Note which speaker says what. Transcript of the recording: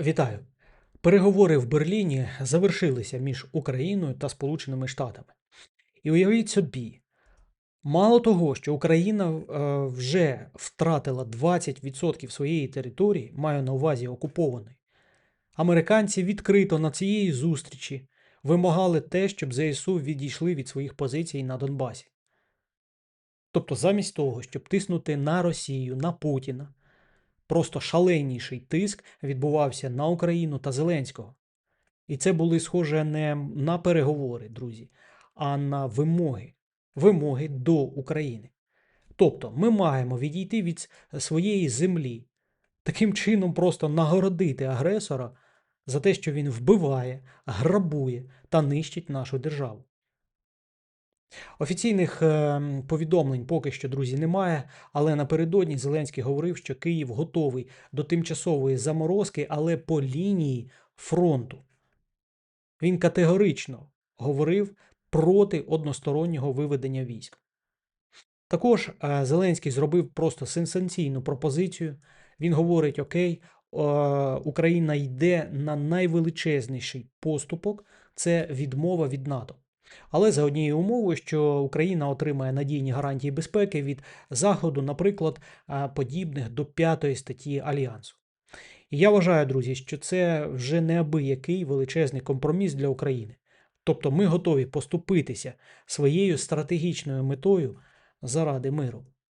Speaker 1: Вітаю! Переговори в Берліні завершилися між Україною та Сполученими Штатами. І уявіть собі, мало того, що Україна е, вже втратила 20% своєї території, маю на увазі окупованої, американці відкрито на цієї зустрічі вимагали те, щоб ЗСУ відійшли від своїх позицій на Донбасі. Тобто, замість того, щоб тиснути на Росію, на Путіна, просто шаленіший тиск відбувався на Україну та Зеленського. І це були схоже не на переговори, друзі, а на вимоги. Вимоги до України. Тобто ми маємо відійти від своєї землі, таким чином просто нагородити агресора за те, що він вбиває, грабує та нищить нашу державу. Офіційних е, повідомлень поки що, друзі, немає, але напередодні Зеленський говорив, що Київ готовий до тимчасової заморозки, але по лінії фронту. Він категорично говорив проти одностороннього виведення військ. Також е, Зеленський зробив просто сенсаційну пропозицію. Він говорить: Окей, Україна йде на найвеличезніший поступок це відмова від НАТО. Але за однією умовою, що Україна отримає надійні гарантії безпеки від Заходу, наприклад, подібних до п'ятої статті Альянсу. І я вважаю, друзі, що це вже неабиякий величезний компроміс для України. Тобто ми готові поступитися своєю стратегічною метою заради миру.